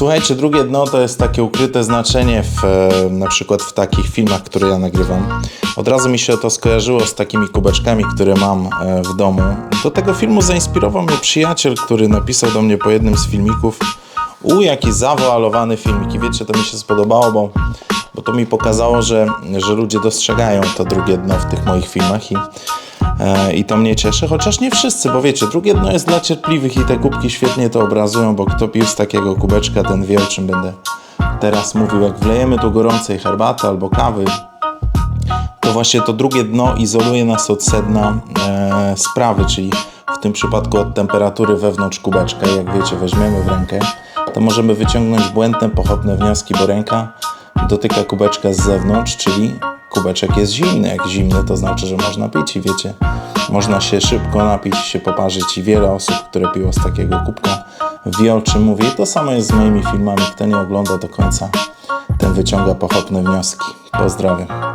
Słuchajcie, drugie dno to jest takie ukryte znaczenie w, e, na przykład w takich filmach, które ja nagrywam. Od razu mi się to skojarzyło z takimi kubeczkami, które mam e, w domu. Do tego filmu zainspirował mnie przyjaciel, który napisał do mnie po jednym z filmików u, jaki zawoalowany filmik. I wiecie, to mi się spodobało, bo, bo to mi pokazało, że, że ludzie dostrzegają to drugie dno w tych moich filmach i, i to mnie cieszy. Chociaż nie wszyscy, bo wiecie, drugie dno jest dla cierpliwych i te kubki świetnie to obrazują, bo kto pił z takiego kubeczka, ten wie o czym będę teraz mówił. Jak wlejemy tu gorącej herbaty albo kawy, to właśnie to drugie dno izoluje nas od sedna e, sprawy, czyli w tym przypadku od temperatury wewnątrz kubeczka. Jak wiecie, weźmiemy w rękę, to możemy wyciągnąć błędne, pochopne wnioski, bo ręka dotyka kubeczka z zewnątrz, czyli kubeczek jest zimny. Jak zimny, to znaczy, że można pić i wiecie, można się szybko napić, się poparzyć i wiele osób, które piło z takiego kubka wie o czym mówię. To samo jest z moimi filmami. Kto nie ogląda do końca, ten wyciąga pochopne wnioski. Pozdrawiam.